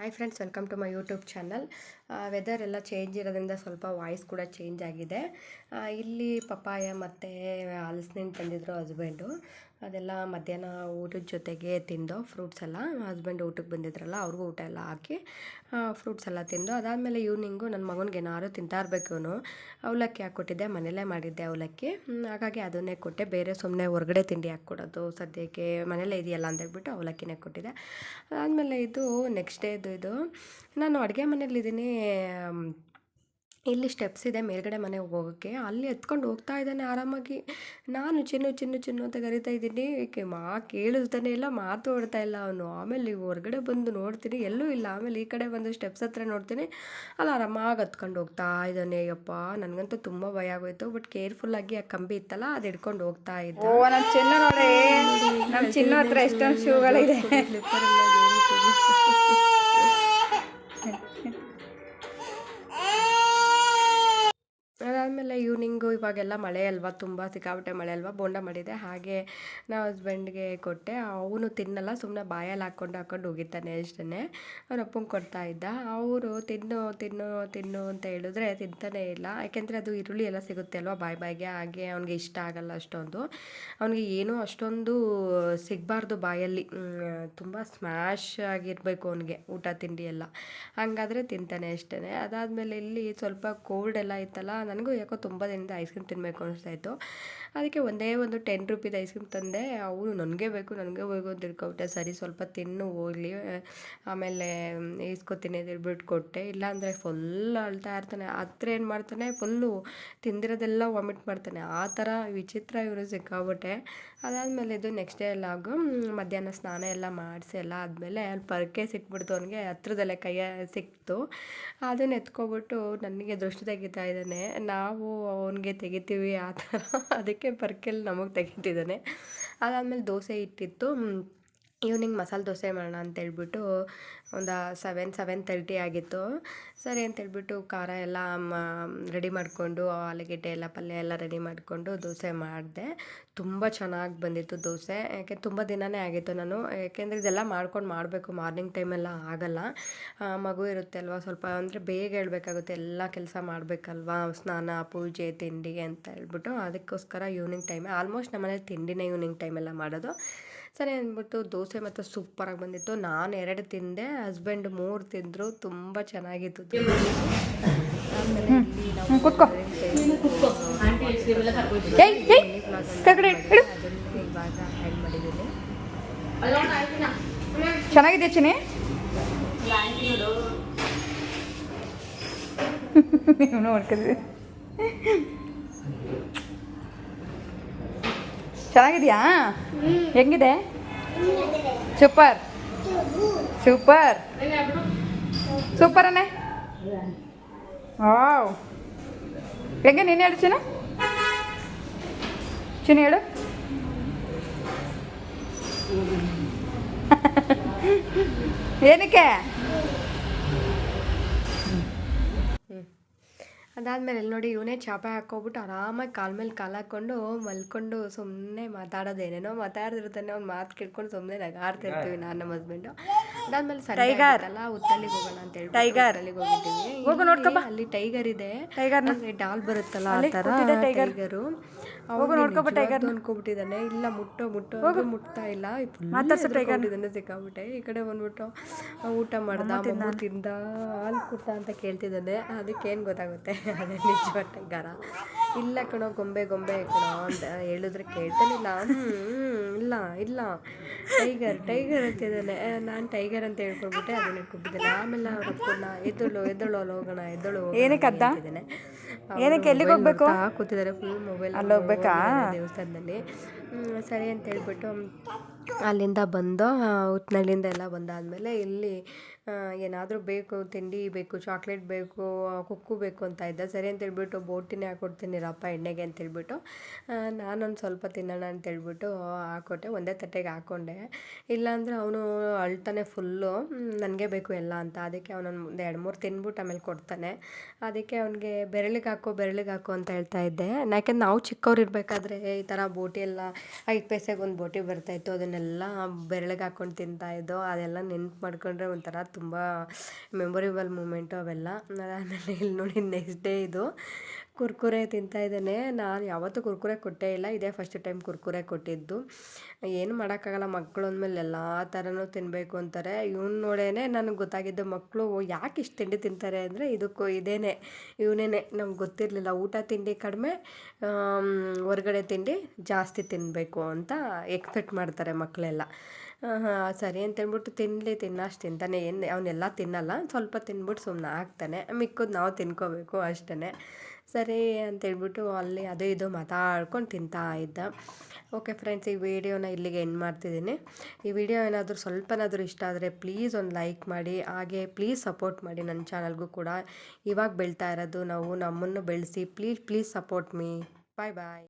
Hi friends welcome to my YouTube channel weather ಎಲ್ಲ change ಇರೋದ್ರಿಂದ ಸ್ವಲ್ಪ ವಾಯ್ಸ್ ಕೂಡ ಚೇಂಜ್ ಆಗಿದೆ. ಇಲ್ಲಿ ಪಪ್ಪಾಯ ಮತ್ತು ಹಲಸಿನ ತಂದಿದ್ರು ಹಸ್ಬೆಂಡು ಅದೆಲ್ಲ ಮಧ್ಯಾಹ್ನ ಊಟದ ಜೊತೆಗೆ ತಿಂದು ಫ್ರೂಟ್ಸ್ ಎಲ್ಲ ಹಸ್ಬೆಂಡ್ ಊಟಕ್ಕೆ ಬಂದಿದ್ರಲ್ಲ, ಅವ್ರಿಗೂ ಊಟ ಎಲ್ಲ ಹಾಕಿ ಫ್ರೂಟ್ಸ್ ಎಲ್ಲ ತಿಂದು, ಅದಾದಮೇಲೆ ಈವ್ನಿಂಗು ನನ್ನ ಮಗನಿಗೆ ಏನಾದ್ರು ತಿಂತಾ ಇರಬೇಕು ಅವಲಕ್ಕಿ ಹಾಕ್ಕೊಟ್ಟಿದ್ದೆ, ಮನೇಲೇ ಮಾಡಿದ್ದೆ ಅವಲಕ್ಕಿ. ಹಾಗಾಗಿ ಅದನ್ನೇ ಕೊಟ್ಟೆ, ಬೇರೆ ಸುಮ್ಮನೆ ಹೊರಗಡೆ ತಿಂಡಿ ಹಾಕ್ಕೊಡೋದು, ಸದ್ಯಕ್ಕೆ ಮನೇಲೇ ಇದೆಯಲ್ಲ ಅಂತ ಹೇಳ್ಬಿಟ್ಟು ಅವಲಕ್ಕಿನೇ ಕೊಟ್ಟಿದ್ದೆ. ಅದಾದಮೇಲೆ ಇದು ನೆಕ್ಸ್ಟ್ ಡೇದು ಇದು, ನಾನು ಅಡುಗೆ ಮನೇಲಿದ್ದೀನಿ ಇಲ್ಲಿ ಸ್ಟೆಪ್ಸ್ ಇದೆ ಮೇಲ್ಗಡೆ ಮನೆಗೆ ಹೋಗೋಕ್ಕೆ ಅಲ್ಲಿ ಎತ್ಕೊಂಡು ಹೋಗ್ತಾ ಇದ್ದಾನೆ ಆರಾಮಾಗಿ ನಾನು ಚಿನ್ನು ಚಿನ್ನು ಚಿನ್ನು ಅಂತ ಕರಿತಾ ಇದ್ದೀನಿ ಏಕೆ ಮಾ ಕೇಳಿಸ್ತಾನೆ ಇಲ್ಲ ಮಾತು ಆಡ್ತಾ ಇಲ್ಲ ಅವನು ಆಮೇಲೆ ಹೊರಗಡೆ ಬಂದು ನೋಡ್ತೀನಿ ಎಲ್ಲೂ ಇಲ್ಲ ಆಮೇಲೆ ಈ ಕಡೆ ಬಂದು ಸ್ಟೆಪ್ಸ್ ಹತ್ರ ನೋಡ್ತೀನಿ ಅಲ್ಲಿ ಆರಾಮಾಗಿ ಹತ್ಕೊಂಡು ಹೋಗ್ತಾ ಇದ್ದಾನೆ ಅಯ್ಯಪ್ಪ ನನಗಂತೂ ತುಂಬ ಭಯ ಆಗೋಯ್ತು ಬಟ್ ಕೇರ್ಫುಲ್ ಆಗಿ ಆ ಕಂಬಿ ಇತ್ತಲ್ಲ ಅದು ಹಿಡ್ಕೊಂಡು ಹೋಗ್ತಾ ಇದ್ದ ನಮ್ಮ ಚಿನ್ನ ಹತ್ರ ಎಷ್ಟೊಂದು ಶೂಗಳಿದೆ ಇವ್ನಿಂಗು ಈವ್ನಿಂಗು ಇವಾಗೆಲ್ಲ ಮಳೆ ಅಲ್ವಾ? ತುಂಬ ಸಿಕ್ಕಾಪಟ್ಟೆ ಮಳೆ ಅಲ್ವಾ? ಬೋಂಡ ಮಾಡಿದೆ. ಹಾಗೆ ನಾವು ಹಸ್ಬೆಂಡ್ಗೆ ಕೊಟ್ಟೆ. ಅವನು ತಿನ್ನಲ್ಲ ಸುಮ್ಮನೆ ಬಾಯಲ್ಲಿ ಹಾಕ್ಕೊಂಡು ಹಾಕ್ಕೊಂಡು ಹೋಗಿದ್ದಾನೆ ಅಷ್ಟೇ ಅವ್ರ ಅಪ್ಪಂಗೆ ಕೊಡ್ತಾ ಇದ್ದ. ಅವರು ತಿನ್ನು ತಿನ್ನು ತಿನ್ನು ಅಂತ ಹೇಳಿದ್ರೆ ತಿಂತಾನೇ ಇಲ್ಲ. ಯಾಕೆಂದರೆ ಅದು ಈರುಳ್ಳಿ ಎಲ್ಲ ಸಿಗುತ್ತೆ ಅಲ್ವಾ ಬಾಯಿ ಬಾಯಿಗೆ? ಹಾಗೆ ಅವ್ನಿಗೆ ಇಷ್ಟ ಆಗಲ್ಲ ಅಷ್ಟೊಂದು. ಅವನಿಗೆ ಏನೂ ಅಷ್ಟೊಂದು ಸಿಗಬಾರ್ದು ಬಾಯಲ್ಲಿ. ತುಂಬ ಸ್ಮ್ಯಾಶ್ ಆಗಿರಬೇಕು ಅವನಿಗೆ ಊಟ, ತಿಂಡಿ ಎಲ್ಲ. ಹಾಗಾದರೆ ತಿಂತಾನೆ ಅಷ್ಟೇ ಅದಾದಮೇಲೆ ಇಲ್ಲಿ ಸ್ವಲ್ಪ ಕೋಲ್ಡ್ ಎಲ್ಲ ಇತ್ತಲ್ಲ, ನನಗೂ ಯಾಕೋ ತುಂಬ ದಿನದ ಐಸ್ ಕ್ರೀಮ್ ತಿನ್ನಬೇಕು ಅನಿಸ್ತಾ ಇತ್ತು ಅದಕ್ಕೆ ಒಂದೇ ಒಂದು ಟೆನ್ ರುಪೀದು ಐಸ್ ಕ್ರೀಮ್ ತಂದೆ ಅವನು ನನಗೆ ಬೇಕು ನನಗೆ ಬೇಕು ತಿಳ್ಕೊಬಿಟ್ಟೆ. ಸರಿ, ಸ್ವಲ್ಪ ತಿನ್ನು, ಹೋಗಲಿ. ಆಮೇಲೆ ಈಸ್ಕೊತೀನಿ ಹೇಳ್ಬಿಟ್ಟು ಕೊಟ್ಟೆ. ಇಲ್ಲಾಂದರೆ ಫುಲ್ ಅಳ್ತಾ ಇರ್ತಾನೆ. ಹತ್ರ ಏನು ಮಾಡ್ತಾನೆ? ಫುಲ್ಲು ತಿಂದಿರೋದೆಲ್ಲ ವಾಮಿಟ್ ಮಾಡ್ತಾನೆ. ಆ ಥರ ವಿಚಿತ್ರ ಇವರು ಸಿಕ್ಕಾಬಿಟ್ಟೆ. ಅದಾದಮೇಲೆ ಇದು ನೆಕ್ಸ್ಟ್ ಡೇ ಲಾಗು ಮಧ್ಯಾಹ್ನ ಸ್ನಾನ ಎಲ್ಲ ಮಾಡಿಸಿ ಎಲ್ಲ ಆದಮೇಲೆ ಅಲ್ಲಿ ಪರಕೆ ಸಿಕ್ಬಿಡ್ತು ಅವನಿಗೆ. ಹತ್ರದಲ್ಲೇ ಕೈಯ ಸಿಕ್ತು. ಅದನ್ನ ಎತ್ಕೊಬಿಟ್ಟು ನನಗೆ ದೃಷ್ಟಿ ತೆಗಿತಾ ಇದ್ದಾನೆ. ನಾವು ಅವನಿಗೆ ತೆಗಿತೀವಿ ಆ ಥರ. ಅದಕ್ಕೆ ಪರ್ಕೆಲ್ಲಿ ನಮಗೆ ತೆಗಿತಿದ್ದಾನೆ. ಅದಾದಮೇಲೆ ದೋಸೆ ಇಟ್ಟಿತ್ತು ಈವ್ನಿಂಗ್ ಮಸಾಲೆ ದೋಸೆ ಮಾಡೋಣ ಅಂತೇಳ್ಬಿಟ್ಟು ಒಂದು ಸೆವೆನ್ ಸೆವೆನ್ ತರ್ಟಿ ಆಗಿತ್ತು. ಸರಿ ಅಂತೇಳ್ಬಿಟ್ಟು ಖಾರ ಎಲ್ಲ ರೆಡಿ ಮಾಡಿಕೊಂಡು, ಆಲೂಗೆಡ್ಡೆ ಎಲ್ಲ ಪಲ್ಯ ಎಲ್ಲ ರೆಡಿ ಮಾಡಿಕೊಂಡು ದೋಸೆ ಮಾಡಿದೆ. ತುಂಬ ಚೆನ್ನಾಗಿ ಬಂದಿತ್ತು ದೋಸೆ. ಯಾಕೆ ತುಂಬ ದಿನವೇ ಆಗಿತ್ತು ನಾನು. ಯಾಕೆಂದರೆ ಇದೆಲ್ಲ ಮಾಡ್ಕೊಂಡು ಮಾಡಬೇಕು. ಮಾರ್ನಿಂಗ್ ಟೈಮೆಲ್ಲ ಆಗಲ್ಲ. ಮಗು ಇರುತ್ತೆ ಅಲ್ವಾ? ಸ್ವಲ್ಪ ಅಂದರೆ ಬೇಗ ಹೇಳಬೇಕಾಗುತ್ತೆ ಎಲ್ಲ ಕೆಲಸ ಮಾಡಬೇಕಲ್ವಾ? ಸ್ನಾನ, ಪೂಜೆ, ತಿಂಡಿ ಅಂತ ಹೇಳ್ಬಿಟ್ಟು ಅದಕ್ಕೋಸ್ಕರ ಈವ್ನಿಂಗ್ ಟೈಮ್ ಆಲ್ಮೋಸ್ಟ್ ನಮ್ಮನೇಲಿ ತಿಂಡಿನೇ ಈವ್ನಿಂಗ್ ಟೈಮೆಲ್ಲ ಮಾಡೋದು. ಸರಿ ಅಂದ್ಬಿಟ್ಟು ದೋಸೆ ಮತ್ತು ಸೂಪರಾಗಿ ಬಂದಿತ್ತು. ನಾನು ಎರಡು ತಿಂದೆ ಹಸ್ಬೆಂಡ್ ಮೂರು ತಿಂದರು ತುಂಬ ಚೆನ್ನಾಗಿತ್ತು ಚೆನ್ನಾಗಿದೆ ಚಿನಿ ನಾವು ಕೂತ್ಕೋ. ಏಯ್ ಏಯ್ ಕೆಳಗಡೆ ಇಡು. ಅದನ್ನ ಇವಾಗ ಹ್ಯಾಂಡ್ ಮಾಡಿದ್ದೀನಿ ಚೆನ್ನಾಗಿದೆ ಚಿನಿ ನೀವು ನೋಡ್ಕಿದ್ವಿ ಚೆನ್ನಾಗಿದ್ಯಾ? ಹೆಂಗಿದೆ? ಸೂಪರ್. ಸೂಪರ್. ಸೂಪರ್ ಅನ್ನೆ ವಾವ್. ಹೆಂಗೆ ನೀನು ಹೇಳು ಚಿನ್ನ ಚಿನ್ನ ಹೇಳು. ಏನಕ್ಕೆ? ಅದಾದಮೇಲೆ ಇಲ್ಲಿ ನೋಡಿ ಇವನೇ ಚಾಪೆ ಹಾಕೋಬಿಟ್ಟು ಆರಾಮಾಗಿ ಕಾಲ ಮೇಲೆ ಕಾಲು ಹಾಕೊಂಡು ಮಲ್ಕೊಂಡು ಸುಮ್ಮನೆ ಮಾತಾಡೋದೇನೇನೋ ಮಾತಾಡ್ತಿರ್ತಾನೆ ಅವ್ನು ಮಾತು ಕೇಳ್ಕೊಂಡು ಸುಮ್ಮನೆ ನಗಾಡ್ತಿರ್ತೀವಿ ನಾನು ನಮ್ಮ ಹಸ್ಬೆಂಡು ಅದಾದ್ಮೇಲೆ ಟೈಗರ್ ಅಲ್ಲ ಉತ್ತಲ್ಲಿಗೆ ಹೋಗೋಣ ಅಂತ ಹೇಳಿ ಟೈಗರ್. ಅಲ್ಲಿಗೆ ಹೋಗಿದ್ದೀವಿ. ಹೋಗು ನೋಡ್ಕೊ ಬಾ. ಅಲ್ಲಿ ಟೈಗರ್ ಇದೆ. ಟೈಗರ್ ಡಾಲ್ ಬರುತ್ತಲ್ಲ ಆ ಅಲ್ಲಿ ಥರ ಟೈಗರ್. ಟೈಗರು ಹೋಗು ನೋಡ್ಕೊ ಬಾ ಟೈಗರ್ನ. ಅನ್ಕೊಬಿಟ್ಟಿದ್ದಾನೆ. ಇಲ್ಲ ಮುಟ್ಟೋ ಮುಟ್ಟೋ ಮುಟ್ತಾ ಇಲ್ಲ. ಮಾತಾಡ್ಸು ಟೈಗರ್ ಇದನ್ನ ಸಿಕ್ಕಾಬಿಟ್ಟೆ. ಈ ಕಡೆ ಬಂದ್ಬಿಟ್ಟು ಊಟ ಮಾಡ್ದ ತಿಂದ ಹಾಲು ಕುಟ್ಟ ಅಂತ ಕೇಳ್ತಿದ್ದಾನೆ. ಅದಕ್ಕೆ ಏನು ಗೊತ್ತಾಗುತ್ತೆ? ಅದೇ ನಿಜ ಟೈಗರ ಇಲ್ಲ ಕಣೋ ಗೊಂಬೆ ಗೊಂಬೆ ಕಣೋ ಅಂತ ಹೇಳಿದ್ರೆ ಕೇಳ್ತಾನಿಲ್ಲ ಇಲ್ಲ. ಇಲ್ಲ ಟೈಗರ್ ಟೈಗರ್ ಅಂತಿದ್ದಾನೆ. ನಾನು ಟೈಗರ್ ಅಂತ ಹೇಳ್ಕೊಂಡ್ಬಿಟ್ಟೆ ಅದನ್ನ ಇಟ್ಕೊಬಿಟ್ಟಿದ್ದಾನೆ ಆಮೇಲೆ ಅವ್ರ ಅಪ್ಪನ ಎದ್ದಳು ಎದ್ದಳು ಅಲ್ಲಿ ಹೋಗೋಣ ಎದ್ದಳು ಏನಕ್ಕೆ ಅದ್ದ? ಏನಕ್ಕೆ ಎಲ್ಲಿಗೆ ಹೋಗ್ಬೇಕು? ಕೂತಿದ್ದಾರೆ ಫುಲ್ ಮೊಬೈಲ್ ಅಲ್ಲಿ ಹೋಗ್ಬೇಕಾ? ದೇವಸ್ಥಾನದಲ್ಲಿ. ಸರಿ ಅಂತ ಹೇಳ್ಬಿಟ್ಟು ಅಲ್ಲಿಂದ ಬಂದು ಉತ್ನಳ್ಳಿಂದ ಎಲ್ಲ ಬಂದಾದಮೇಲೆ ಇಲ್ಲಿ ಏನಾದರೂ ಬೇಕು, ತಿಂಡಿ ಬೇಕು, ಚಾಕ್ಲೇಟ್ ಬೇಕು ಕುಕ್ಕು ಬೇಕು ಅಂತ ಇದ್ದ. ಸರಿ ಅಂತ ಹೇಳ್ಬಿಟ್ಟು ಬೋಟಿನೇ ಹಾಕ್ಕೊಡ್ತೀನಿ ರಪ್ಪ ಎಣ್ಣೆಗೆ ಅಂತೇಳ್ಬಿಟ್ಟು ನಾನೊಂದು ಸ್ವಲ್ಪ ತಿನ್ನೋಣ ಅಂತೇಳ್ಬಿಟ್ಟು ಹಾಕ್ಕೊಟ್ಟೆ ಒಂದೇ ತಟ್ಟೆಗೆ ಹಾಕ್ಕೊಂಡೆ ಇಲ್ಲಾಂದರೆ ಅವನು ಅಳ್ತಾನೆ ಫುಲ್ಲು ನನಗೆ ಬೇಕು ಎಲ್ಲ ಅಂತ. ಅದಕ್ಕೆ ಅವನೊಂದು ಒಂದು ಎರಡು ಮೂರು ತಿನ್ಬಿಟ್ಟು ಆಮೇಲೆ ಕೊಡ್ತಾನೆ. ಅದಕ್ಕೆ ಅವನಿಗೆ ಬೆರಳಿಗೆ ಹಾಕೋ ಬೆರಳಿಗೆ ಹಾಕೋ ಅಂತ ಹೇಳ್ತಾ ಇದ್ದೆ. ಯಾಕೆಂದ್ರೆ ನಾವು ಚಿಕ್ಕವ್ರು ಇರಬೇಕಾದ್ರೆ ಈ ಥರ ಬೋಟಿ ಎಲ್ಲ ಐದು ಪೈಸೆಗೆ ಒಂದು ಬೋಟಿ ಬರ್ತಾಯಿತ್ತು ಅದನ್ನೆಲ್ಲ ಬೆರಳಿಗೆ ಹಾಕ್ಕೊಂಡು ತಿಂತಾಯಿದ್ದೋ ಅದೆಲ್ಲ ನೆನ್ಪು ಮಾಡ್ಕೊಂಡ್ರೆ ಒಂಥರ ತುಂಬ ಮೆಮೊರೇಬಲ್ ಮೂಮೆಂಟು ಅವೆಲ್ಲ. ಅದಾದಮೇಲೆ ಇಲ್ಲಿ ನೋಡಿ ನೆಕ್ಸ್ಟ್ ಡೇ ಇದು ಕುರ್ಕುರೆ ತಿಂತಾ ಇದ್ದಾನೆ. ನಾನು ಯಾವತ್ತೂ ಕುರ್ಕುರೆ ಕೊಟ್ಟೇ ಇಲ್ಲ. ಇದೇ ಫಸ್ಟ್ ಟೈಮ್ ಕುರ್ಕುರೆ ಕೊಟ್ಟಿದ್ದು. ಏನು ಮಾಡೋಕ್ಕಾಗಲ್ಲ. ಮಕ್ಕಳು ಅಂದಮೇಲೆ ಎಲ್ಲ ಥರನೂ ತಿನ್ನಬೇಕು ಅಂತಾರೆ. ಇವ್ನು ನೋಡೇನೆ ನನಗೆ ಗೊತ್ತಾಗಿದ್ದು ಮಕ್ಕಳು ಯಾಕೆ ಇಷ್ಟು ತಿಂಡಿ ತಿಂತಾರೆ ಅಂದರೆ ಇದಕ್ಕೂ ಇದೇನೆ. ಇವನೇನೆ ನಮ್ಗೆ ಗೊತ್ತಿರಲಿಲ್ಲ. ಊಟ ತಿಂಡಿ ಕಡಿಮೆ ಹೊರಗಡೆ ತಿಂಡಿ ಜಾಸ್ತಿ ತಿನ್ನಬೇಕು ಅಂತ ಎಕ್ಸ್ಪೆಕ್ಟ್ ಮಾಡ್ತಾರೆ ಮಕ್ಕಳೆಲ್ಲ ಹಾಂ ಸರಿ ಅಂತೇಳ್ಬಿಟ್ಟು ತಿನ್ನಲಿ ತಿನ್ನಷ್ಟು ತಿಂತಾನೆ. ಏನು ಅವನ್ನೆಲ್ಲ ತಿನ್ನಲ್ಲ, ಸ್ವಲ್ಪ ತಿನ್ಬಿಟ್ಟು ಸುಮ್ಮನೆ ಆಗ್ತಾನೆ. ಮಿಕ್ಕೋದು ನಾವು ತಿನ್ಕೋಬೇಕು ಅಷ್ಟೇ ಸರಿ ಅಂತೇಳ್ಬಿಟ್ಟು ಅಲ್ಲಿ ಅದು ಇದು ಮಾತಾಡ್ಕೊಂಡು ತಿಂತಾ ಇದ್ದ. ಓಕೆ ಫ್ರೆಂಡ್ಸ್, ಈ ವಿಡಿಯೋನ ಇಲ್ಲಿಗೆ ಎಂಡ್ ಮಾಡ್ತಿದ್ದೀನಿ. ಈ ವಿಡಿಯೋ ಏನಾದರೂ ಸ್ವಲ್ಪನಾದರೂ ಇಷ್ಟ ಆದರೆ ಪ್ಲೀಸ್ ಒಂದು ಲೈಕ್ ಮಾಡಿ, ಹಾಗೆ ಪ್ಲೀಸ್ ಸಪೋರ್ಟ್ ಮಾಡಿ ನನ್ನ ಚಾನಲ್ಗೂ ಕೂಡ. ಇವಾಗ ಬೆಳ್ತಾ ಇರೋದು ನಾವು ನಮ್ಮನ್ನು ಬೆಳೆಸಿ, please please support me. Bye bye.